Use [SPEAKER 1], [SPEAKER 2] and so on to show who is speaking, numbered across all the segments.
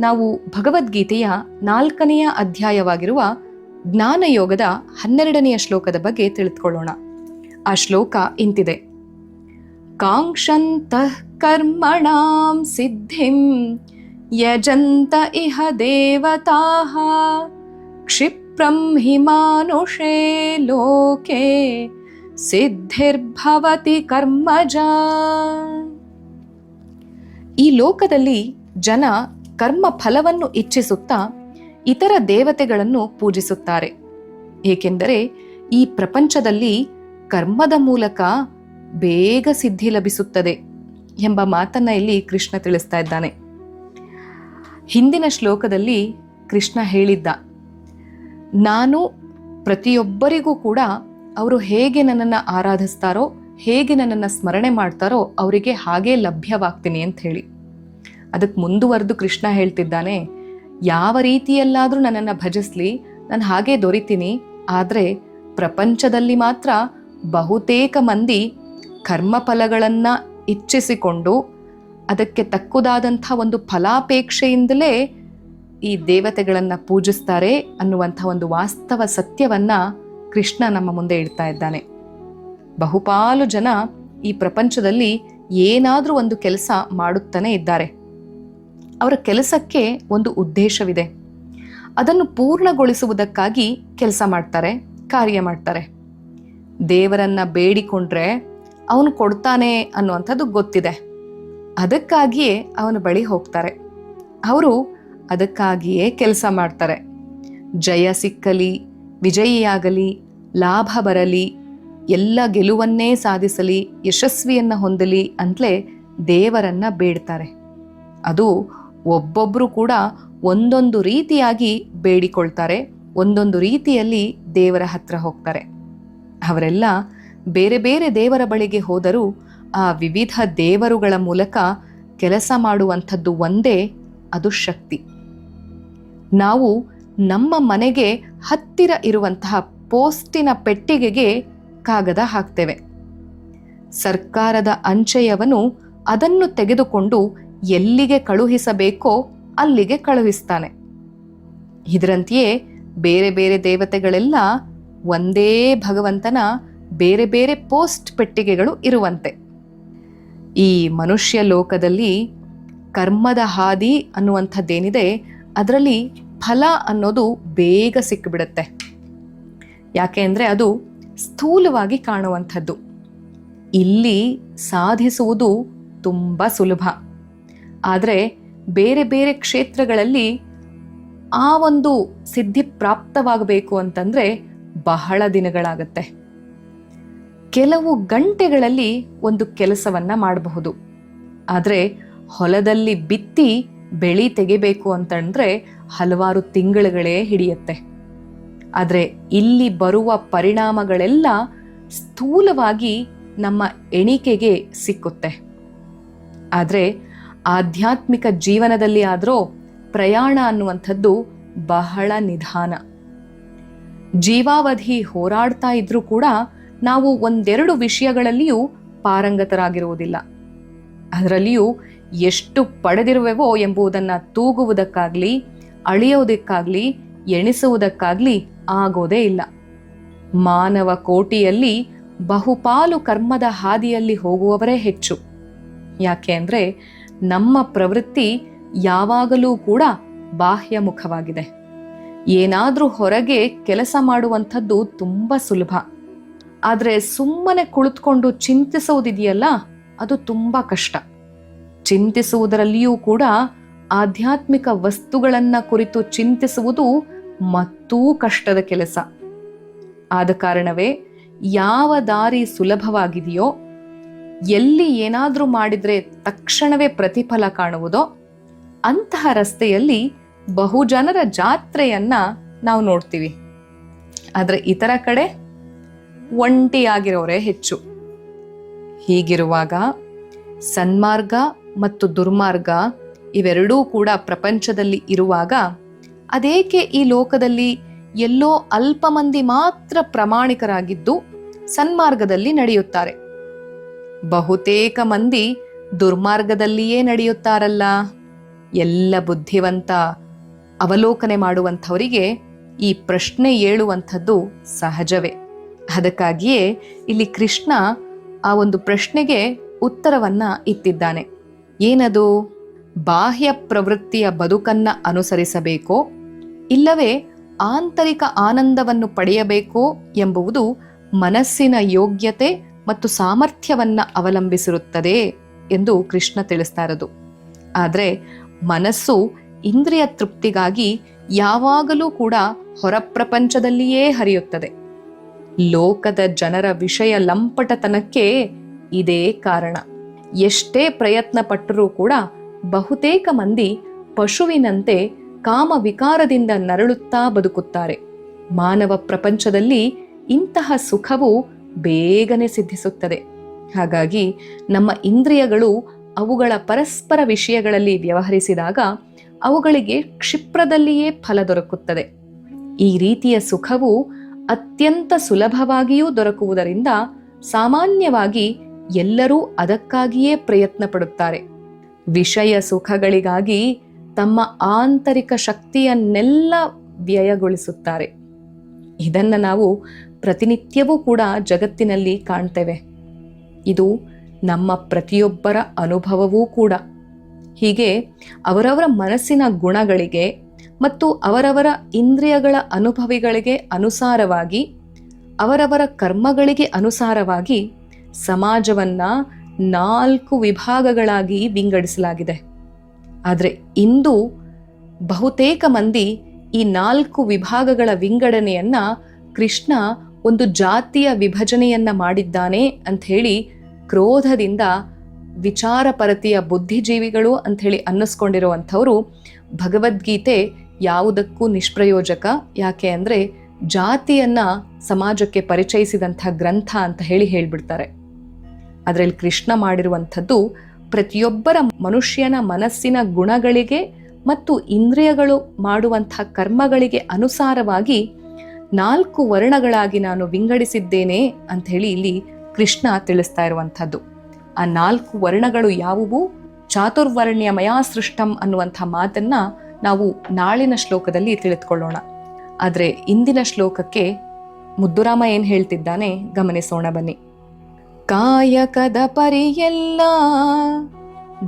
[SPEAKER 1] ನಾವು ಭಗವದ್ಗೀತೆಯ ನಾಲ್ಕನೆಯ ಅಧ್ಯಾಯವಾಗಿರುವ ಜ್ಞಾನಯೋಗದ ಹನ್ನೆರಡನೆಯ ಶ್ಲೋಕದ ಬಗ್ಗೆ ತಿಳಿದುಕೊಳ್ಳೋಣ. ಆ ಶ್ಲೋಕ ಇಂತಿದೆ. ಕಾಂಕ್ಷಂತಃ ಕರ್ಮಣಾಂ ಸಿದ್ಧಿಂ ಯಜಂತ ಇಹ ದೇವತಾಃ ಕ್ಷಿಪ್ರಂ ಹಿ ಮಾನುಷೇ ಲೋಕೆ ಸಿದ್ಧಿರ್ಭವತಿ ಕರ್ಮಜ. ಈ ಲೋಕದಲ್ಲಿ ಜನ ಕರ್ಮ ಫಲವನ್ನು ಇಚ್ಛಿಸುತ್ತಾ ಇತರ ದೇವತೆಗಳನ್ನು ಪೂಜಿಸುತ್ತಾರೆ. ಏಕೆಂದರೆ ಈ ಪ್ರಪಂಚದಲ್ಲಿ ಕರ್ಮದ ಮೂಲಕ ಬೇಗ ಸಿದ್ಧಿ ಲಭಿಸುತ್ತದೆ ಎಂಬ ಮಾತನ್ನ ಇಲ್ಲಿ ಕೃಷ್ಣ ತಿಳಿಸ್ತಾ ಇದ್ದಾನೆ. ಹಿಂದಿನ ಶ್ಲೋಕದಲ್ಲಿ ಕೃಷ್ಣ ಹೇಳಿದ್ದ, ನಾನು ಪ್ರತಿಯೊಬ್ಬರಿಗೂ ಕೂಡ ಅವರು ಹೇಗೆ ನನ್ನನ್ನು ಆರಾಧಿಸ್ತಾರೋ, ಹೇಗೆ ನನ್ನನ್ನು ಸ್ಮರಣೆ ಮಾಡ್ತಾರೋ ಅವರಿಗೆ ಹಾಗೇ ಲಭ್ಯವಾಗ್ತೀನಿ ಅಂತ ಹೇಳಿ. ಅದಕ್ಕೆ ಮುಂದುವರೆದು ಕೃಷ್ಣ ಹೇಳ್ತಿದ್ದಾನೆ, ಯಾವ ರೀತಿಯಲ್ಲಾದರೂ ನನ್ನನ್ನು ಭಜಿಸ್ಲಿ, ನಾನು ಹಾಗೇ ದೊರಿತೀನಿ, ಆದರೆ ಪ್ರಪಂಚದಲ್ಲಿ ಮಾತ್ರ ಬಹುತೇಕ ಮಂದಿ ಕರ್ಮಫಲಗಳನ್ನು ಇಚ್ಛಿಸಿಕೊಂಡು ಅದಕ್ಕೆ ತಕ್ಕುದಾದಂಥ ಒಂದು ಫಲಾಪೇಕ್ಷೆಯಿಂದಲೇ ಈ ದೇವತೆಗಳನ್ನು ಪೂಜಿಸ್ತಾರೆ ಅನ್ನುವಂಥ ಒಂದು ವಾಸ್ತವ ಸತ್ಯವನ್ನು ಕೃಷ್ಣ ನಮ್ಮ ಮುಂದೆ ಇಡ್ತಾ ಇದ್ದಾನೆ. ಬಹುಪಾಲು ಜನ ಈ ಪ್ರಪಂಚದಲ್ಲಿ ಏನಾದರೂ ಒಂದು ಕೆಲಸ ಮಾಡುತ್ತಾನೆ ಇದ್ದಾರೆ. ಅವರ ಕೆಲಸಕ್ಕೆ ಒಂದು ಉದ್ದೇಶವಿದೆ. ಅದನ್ನು ಪೂರ್ಣಗೊಳಿಸುವುದಕ್ಕಾಗಿ ಕೆಲಸ ಮಾಡ್ತಾರೆ, ಕಾರ್ಯ ಮಾಡ್ತಾರೆ. ದೇವರನ್ನ ಬೇಡಿಕೊಂಡ್ರೆ ಅವನು ಕೊಡ್ತಾನೆ ಅನ್ನುವಂಥದ್ದು ಗೊತ್ತಿದೆ. ಅದಕ್ಕಾಗಿಯೇ ಅವನ ಬಳಿ ಹೋಗ್ತಾರೆ. ಅವರು ಅದಕ್ಕಾಗಿಯೇ ಕೆಲಸ ಮಾಡ್ತಾರೆ. ಜಯ ಸಿಕ್ಕಲಿ, ವಿಜಯಿಯಾಗಲಿ, ಲಾಭ ಬರಲಿ, ಎಲ್ಲ ಗೆಲುವನ್ನೇ ಸಾಧಿಸಲಿ, ಯಶಸ್ವಿಯನ್ನು ಹೊಂದಲಿ ಅಂತಲೇ ದೇವರನ್ನ ಬೇಡ್ತಾರೆ. ಅದು ಒಬ್ಬೊಬ್ಬರು ಕೂಡ ಒಂದೊಂದು ರೀತಿಯಾಗಿ ಬೇಡಿಕೊಳ್ತಾರೆ, ಒಂದೊಂದು ರೀತಿಯಲ್ಲಿ ದೇವರ ಹತ್ರ ಹೋಗ್ತಾರೆ. ಅವರೆಲ್ಲ ಬೇರೆ ಬೇರೆ ದೇವರ ಬಳಿಗೆ ಹೋದರೂ ಆ ವಿವಿಧ ದೇವರುಗಳ ಮೂಲಕ ಕೆಲಸ ಮಾಡುವಂಥದ್ದು ಒಂದೇ, ಅದು ಶಕ್ತಿ. ನಾವು ನಮ್ಮ ಮನೆಗೆ ಹತ್ತಿರ ಇರುವಂತಹ ಪೋಸ್ಟಿನ ಪೆಟ್ಟಿಗೆಗೆ ಕಾಗದ ಹಾಕ್ತೇವೆ. ಸರ್ಕಾರದ ಅಂಚೆಯವನು ಅದನ್ನು ತೆಗೆದುಕೊಂಡು ಎಲ್ಲಿಗೆ ಕಳುಹಿಸಬೇಕೋ ಅಲ್ಲಿಗೆ ಕಳುಹಿಸ್ತಾನೆ. ಇದರಂತೆಯೇ ಬೇರೆ ಬೇರೆ ದೇವತೆಗಳೆಲ್ಲ ಒಂದೇ ಭಗವಂತನ ಬೇರೆ ಬೇರೆ ಪೋಸ್ಟ್ ಪೆಟ್ಟಿಗೆಗಳು ಇರುವಂತೆ. ಈ ಮನುಷ್ಯ ಲೋಕದಲ್ಲಿ ಕರ್ಮದ ಹಾದಿ ಅನ್ನುವಂಥದ್ದೇನಿದೆ, ಅದರಲ್ಲಿ ಫಲ ಅನ್ನೋದು ಬೇಗ ಸಿಕ್ಕಿಬಿಡುತ್ತೆ ಯಾಕೆ ಅಂದರೆ ಅದು ಸ್ಥೂಲವಾಗಿ ಕಾಣುವಂಥದ್ದು. ಇಲ್ಲಿ ಸಾಧಿಸುವುದು ತುಂಬ ಸುಲಭ. ಆದರೆ ಬೇರೆ ಬೇರೆ ಕ್ಷೇತ್ರಗಳಲ್ಲಿ ಆ ಒಂದು ಸಿದ್ಧಿ ಪ್ರಾಪ್ತವಾಗಬೇಕು ಅಂತಂದರೆ ಬಹಳ ದಿನಗಳಾಗತ್ತೆ. ಕೆಲವು ಗಂಟೆಗಳಲ್ಲಿ ಒಂದು ಕೆಲಸವನ್ನು ಮಾಡಬಹುದು. ಆದರೆ ಹೊಲದಲ್ಲಿ ಬಿತ್ತಿ ಬೆಳಿ ತೆಗಿಬೇಕು ಅಂತಂದರೆ ಹಲವಾರು ತಿಂಗಳುಗಳೇ ಹಿಡಿಯುತ್ತೆ. ಆದರೆ ಇಲ್ಲಿ ಬರುವ ಪರಿಣಾಮಗಳೆಲ್ಲ ಸ್ಥೂಲವಾಗಿ ನಮ್ಮ ಎಣಿಕೆಗೆ ಸಿಕ್ಕುತ್ತೆ. ಆದರೆ ಆಧ್ಯಾತ್ಮಿಕ ಜೀವನದಲ್ಲಿ ಆದರೂ ಪ್ರಯಾಣ ಅನ್ನುವಂಥದ್ದು ಬಹಳ ನಿಧಾನ. ಜೀವಾವಧಿ ಹೋರಾಡ್ತಾ ಇದ್ರೂ ಕೂಡ ನಾವು ಒಂದೆರಡು ವಿಷಯಗಳಲ್ಲಿಯೂ ಪಾರಂಗತರಾಗಿರುವುದಿಲ್ಲ. ಅದರಲ್ಲಿಯೂ ಎಷ್ಟು ಪಡೆದಿರುವೆವೋ ಎಂಬುದನ್ನು ತೂಗುವುದಕ್ಕಾಗ್ಲಿ, ಅಳಿಯೋದಕ್ಕಾಗ್ಲಿ, ಎಣಿಸುವುದಕ್ಕಾಗ್ಲಿ ಆಗೋದೇ ಇಲ್ಲ. ಮಾನವ ಕೋಟಿಯಲ್ಲಿ ಬಹುಪಾಲು ಕರ್ಮದ ಹಾದಿಯಲ್ಲಿ ಹೋಗುವವರೇ ಹೆಚ್ಚು. ಯಾಕೆ ಅಂದರೆ ನಮ್ಮ ಪ್ರವೃತ್ತಿ ಯಾವಾಗಲೂ ಕೂಡ ಬಾಹ್ಯಮುಖವಾಗಿದೆ. ಏನಾದರೂ ಹೊರಗೆ ಕೆಲಸ ಮಾಡುವಂಥದ್ದು ತುಂಬ ಸುಲಭ. ಆದರೆ ಸುಮ್ಮನೆ ಕುಳಿತುಕೊಂಡು ಚಿಂತಿಸುವುದಿದೆಯಲ್ಲ ಅದು ತುಂಬ ಕಷ್ಟ. ಚಿಂತಿಸುವುದರಲ್ಲಿಯೂ ಕೂಡ ಆಧ್ಯಾತ್ಮಿಕ ವಸ್ತುಗಳನ್ನ ಕುರಿತು ಚಿಂತಿಸುವುದು ಮತ್ತೂ ಕಷ್ಟದ ಕೆಲಸ. ಆದ ಕಾರಣವೇ ಯಾವ ದಾರಿ ಸುಲಭವಾಗಿದೆಯೋ ಎಲ್ಲಿ ಏನಾದರೂ ಮಾಡಿದರೆ ತಕ್ಷಣವೇ ಪ್ರತಿಫಲ ಕಾಣುವುದೋ ಅಂತಹ ರಸ್ತೆಯಲ್ಲಿ ಬಹುಜನರ ಜಾತ್ರೆಯನ್ನ ನಾವು ನೋಡ್ತೀವಿ. ಆದರೆ ಇತರ ಕಡೆ ಒಂಟಿಯಾಗಿರೋರೇ ಹೆಚ್ಚು. ಹೀಗಿರುವಾಗ ಸನ್ಮಾರ್ಗ ಮತ್ತು ದುರ್ಮಾರ್ಗ ಇವೆರಡೂ ಕೂಡ ಪ್ರಪಂಚದಲ್ಲಿ ಇರುವಾಗ ಅದೇಕೆ ಈ ಲೋಕದಲ್ಲಿ ಎಲ್ಲೋ ಅಲ್ಪ ಮಂದಿ ಮಾತ್ರ ಪ್ರಾಮಾಣಿಕರಾಗಿದ್ದು ಸನ್ಮಾರ್ಗದಲ್ಲಿ ನಡೆಯುತ್ತಾರೆ. ಬಹುತೇಕ ಮಂದಿ ದುರ್ಮಾರ್ಗದಲ್ಲಿಯೇ ನಡೆಯುತ್ತಾರಲ್ಲ. ಎಲ್ಲ ಬುದ್ಧಿವಂತ ಅವಲೋಕನೆ ಮಾಡುವಂಥವರಿಗೆ ಈ ಪ್ರಶ್ನೆ ಏಳುವಂಥದ್ದು ಸಹಜವೇ. ಅದಕ್ಕಾಗಿಯೇ ಇಲ್ಲಿ ಕೃಷ್ಣ ಆ ಒಂದು ಪ್ರಶ್ನೆಗೆ ಉತ್ತರವನ್ನು ಇತ್ತಿದ್ದಾನೆ ಏನದು? ಬಾಹ್ಯ ಪ್ರವೃತ್ತಿಯ ಬದುಕನ್ನ ಅನುಸರಿಸಬೇಕೋ, ಇಲ್ಲವೇ ಆಂತರಿಕ ಆನಂದವನ್ನು ಪಡೆಯಬೇಕೋ ಎಂಬುವುದು ಮನಸ್ಸಿನ ಯೋಗ್ಯತೆ ಮತ್ತು ಸಾಮರ್ಥ್ಯವನ್ನ ಅವಲಂಬಿಸಿರುತ್ತದೆ ಎಂದು ಕೃಷ್ಣ ತಿಳಿಸ್ತಾ ಇರೋದು. ಆದರೆ ಮನಸ್ಸು ಇಂದ್ರಿಯ ತೃಪ್ತಿಗಾಗಿ ಯಾವಾಗಲೂ ಕೂಡ ಹೊರ ಪ್ರಪಂಚದಲ್ಲಿಯೇ ಹರಿಯುತ್ತದೆ. ಲೋಕದ ಜನರ ವಿಷಯ ಲಂಪಟತನಕ್ಕೆ ಇದೇ ಕಾರಣ. ಎಷ್ಟೇ ಪ್ರಯತ್ನ ಪಟ್ಟರೂ ಕೂಡ ಬಹುತೇಕ ಮಂದಿ ಪಶುವಿನಂತೆ ಕಾಮ ವಿಕಾರದಿಂದ ನರಳುತ್ತಾ ಬದುಕುತ್ತಾರೆ. ಮಾನವ ಪ್ರಪಂಚದಲ್ಲಿ ಇಂತಹ ಸುಖವು ಬೇಗನೆ ಸಿದ್ಧಿಸುತ್ತದೆ. ಹಾಗಾಗಿ ನಮ್ಮ ಇಂದ್ರಿಯಗಳು ಅವುಗಳ ಪರಸ್ಪರ ವಿಷಯಗಳಲ್ಲಿ ವ್ಯವಹರಿಸಿದಾಗ ಅವುಗಳಿಗೆ ಕ್ಷಿಪ್ರದಲ್ಲಿಯೇ ಫಲ ದೊರಕುತ್ತದೆ. ಈ ರೀತಿಯ ಸುಖವು ಅತ್ಯಂತ ಸುಲಭವಾಗಿಯೂ ದೊರಕುವುದರಿಂದ ಸಾಮಾನ್ಯವಾಗಿ ಎಲ್ಲರೂ ಅದಕ್ಕಾಗಿಯೇ ಪ್ರಯತ್ನ ಪಡುತ್ತಾರೆ ವಿಷಯ ಸುಖಗಳಿಗಾಗಿ ತಮ್ಮ ಆಂತರಿಕ ಶಕ್ತಿಯನ್ನೆಲ್ಲ ವ್ಯಯಗೊಳಿಸುತ್ತಾರೆ. ಇದನ್ನು ನಾವು ಪ್ರತಿನಿತ್ಯವೂ ಕೂಡ ಜಗತ್ತಿನಲ್ಲಿ ಕಾಣ್ತೇವೆ. ಇದು ನಮ್ಮ ಪ್ರತಿಯೊಬ್ಬರ ಅನುಭವವೂ ಕೂಡ. ಹೀಗೆ ಅವರವರ ಮನಸ್ಸಿನ ಗುಣಗಳಿಗೆ ಮತ್ತು ಅವರವರ ಇಂದ್ರಿಯಗಳ ಅನುಭವಿಗಳಿಗೆ ಅನುಸಾರವಾಗಿ, ಅವರವರ ಕರ್ಮಗಳಿಗೆ ಅನುಸಾರವಾಗಿ ಸಮಾಜವನ್ನ ನಾಲ್ಕು ವಿಭಾಗಗಳಾಗಿ ವಿಂಗಡಿಸಲಾಗಿದೆ. ಆದರೆ ಇಂದು ಬಹುತೇಕ ಮಂದಿ ಈ ನಾಲ್ಕು ವಿಭಾಗಗಳ ವಿಂಗಡಣೆಯನ್ನು ಕೃಷ್ಣ ಒಂದು ಜಾತಿಯ ವಿಭಜನೆಯನ್ನ ಮಾಡಿದ್ದಾನೆ ಅಂತ ಹೇಳಿ ಕ್ರೋಧದಿಂದ ವಿಚಾರಪರತೆಯ ಬುದ್ಧಿಜೀವಿಗಳು ಅಂತ ಹೇಳಿ ಅನ್ನಿಸ್ಕೊಂಡಿರುವಂಥವ್ರು ಭಗವದ್ಗೀತೆ ಯಾವುದಕ್ಕೂ ನಿಷ್ಪ್ರಯೋಜಕ. ಯಾಕೆ ಅಂದರೆ ಜಾತಿಯನ್ನ ಸಮಾಜಕ್ಕೆ ಪರಿಚಯಿಸಿದಂಥ ಗ್ರಂಥ ಅಂತ ಹೇಳಿ ಹೇಳ್ಬಿಡ್ತಾರೆ. ಅದರಲ್ಲಿ ಕೃಷ್ಣ ಮಾಡಿರುವಂಥದ್ದು ಪ್ರತಿಯೊಬ್ಬರ ಮನುಷ್ಯನ ಮನಸ್ಸಿನ ಗುಣಗಳಿಗೆ ಮತ್ತು ಇಂದ್ರಿಯಗಳು ಮಾಡುವಂಥ ಕರ್ಮಗಳಿಗೆ ಅನುಸಾರವಾಗಿ ನಾಲ್ಕು ವರ್ಣಗಳಾಗಿ ನಾನು ವಿಂಗಡಿಸಿದ್ದೇನೆ ಅಂತ ಹೇಳಿ ಇಲ್ಲಿ ಕೃಷ್ಣ ತಿಳಿಸ್ತಾ ಇರುವಂಥದ್ದು. ಆ ನಾಲ್ಕು ವರ್ಣಗಳು ಯಾವುವು? ಚಾತುರ್ವರ್ಣ್ಯ ಮಯಾಸೃಷ್ಟಂ ಅನ್ನುವಂಥ ಮಾತನ್ನ ನಾವು ನಾಳಿನ ಶ್ಲೋಕದಲ್ಲಿ ತಿಳಿದುಕೊಳ್ಳೋಣ. ಆದರೆ ಇಂದಿನ ಶ್ಲೋಕಕ್ಕೆ ಮುದ್ದುರಾಮ ಏನು ಹೇಳ್ತಿದ್ದಾನೆ? ಗಮನಿಸೋಣ ಬನ್ನಿ. ಕಾಯಕದ ಪರಿಯೆಲ್ಲ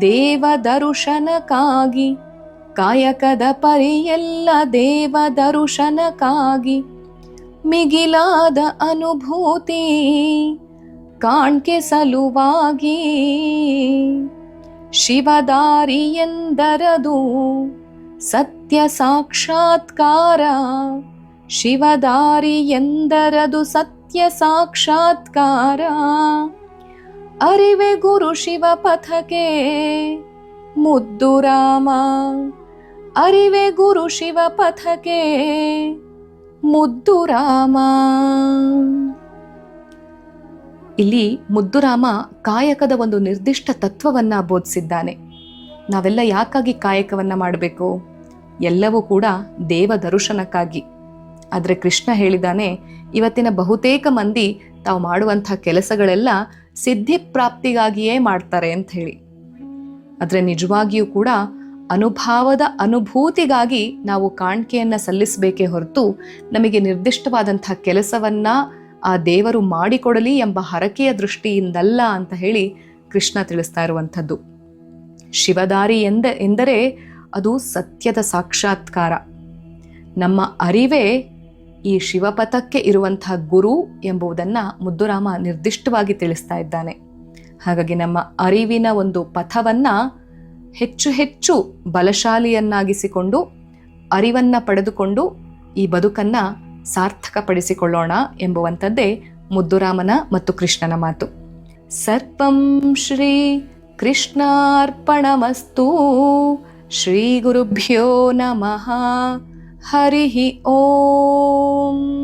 [SPEAKER 1] ದೇವ ದರುಶನಕ್ಕಾಗಿ, ಕಾಯಕದ ಪರಿಯೆಲ್ಲ ದೇವ ದರುಶನಕ್ಕಾಗಿ ಮಿಗಿಲಾದ ಅನುಭೂತಿ ಕಾಣ್ಕೆ ಸಲುವಾಗಿ. ಶಿವದಾರಿ ಎಂದರದು ಸತ್ಯ ಸಾಕ್ಷಾತ್ಕಾರ. ಶಿವದಾರಿ ಎಂದರದು ಸತ್ಯ ಸಾಕ್ಷಾತ್ಕಾರ. ಅರಿವೆ ಗುರು ಶಿವ ಪಥಕ್ಕೆ ಮುದ್ದು ರಾಮ. ಅರಿವೆ ಗುರು ಶಿವ ಪಥಕ್ಕೆ ಮುದ್ದು ರಾಮ. ಇಲ್ಲಿ ಮುದ್ದುರಾಮ ಕಾಯಕದ ಒಂದು ನಿರ್ದಿಷ್ಟ ತತ್ವವನ್ನ ಬೋಧಿಸಿದ್ದಾನೆ. ನಾವೆಲ್ಲ ಯಾಕಾಗಿ ಕಾಯಕವನ್ನು ಮಾಡಬೇಕು? ಎಲ್ಲವೂ ಕೂಡ ದೇವ ದರ್ಶನಕ್ಕಾಗಿ. ಆದರೆ ಕೃಷ್ಣ ಹೇಳಿದಾನೆ, ಇವತ್ತಿನ ಬಹುತೇಕ ಮಂದಿ ತಾವು ಮಾಡುವಂಥ ಕೆಲಸಗಳೆಲ್ಲ ಸಿದ್ಧಿಪ್ರಾಪ್ತಿಗಾಗಿಯೇ ಮಾಡ್ತಾರೆ ಅಂತ ಹೇಳಿ. ಆದರೆ ನಿಜವಾಗಿಯೂ ಕೂಡ ಅನುಭಾವದ ಅನುಭೂತಿಗಾಗಿ ನಾವು ಕಾಣಿಕೆಯನ್ನು ಸಲ್ಲಿಸಬೇಕೇ ಹೊರತು ನಮಗೆ ನಿರ್ದಿಷ್ಟವಾದಂಥ ಕೆಲಸವನ್ನ ಆ ದೇವರು ಮಾಡಿಕೊಡಲಿ ಎಂಬ ಹರಕೆಯ ದೃಷ್ಟಿಯಿಂದಲ್ಲ ಅಂತ ಹೇಳಿ ಕೃಷ್ಣ ತಿಳಿಸ್ತಾ ಇರುವಂಥದ್ದು. ಶಿವದಾರಿ ಎಂದ, ಎಂದರೆ ಅದು ಸತ್ಯದ ಸಾಕ್ಷಾತ್ಕಾರ. ನಮ್ಮ ಅರಿವೇ ಈ ಶಿವಪಥಕ್ಕೆ ಇರುವಂತಹ ಗುರು ಎಂಬುದನ್ನು ಮುದ್ದುರಾಮ ನಿರ್ದಿಷ್ಟವಾಗಿ ತಿಳಿಸ್ತಾ ಇದ್ದಾನೆ. ಹಾಗಾಗಿ ನಮ್ಮ ಅರಿವಿನ ಒಂದು ಪಥವನ್ನ ಹೆಚ್ಚು ಹೆಚ್ಚು ಬಲಶಾಲಿಯನ್ನಾಗಿಸಿಕೊಂಡು, ಅರಿವನ್ನ ಪಡೆದುಕೊಂಡು ಈ ಬದುಕನ್ನ ಸಾರ್ಥಕಪಡಿಸಿಕೊಳ್ಳೋಣ ಎಂಬುವಂಥದ್ದೇ ಮುದ್ದುರಾಮನ ಮತ್ತು ಕೃಷ್ಣನ ಮಾತು. ಸರ್ಪಂ ಶ್ರೀ ಕೃಷ್ಣಾರ್ಪಣಮಸ್ತು. ಶ್ರೀ ಗುರುಭ್ಯೋ ನಮಃ. ಹರಿ ಓಂ.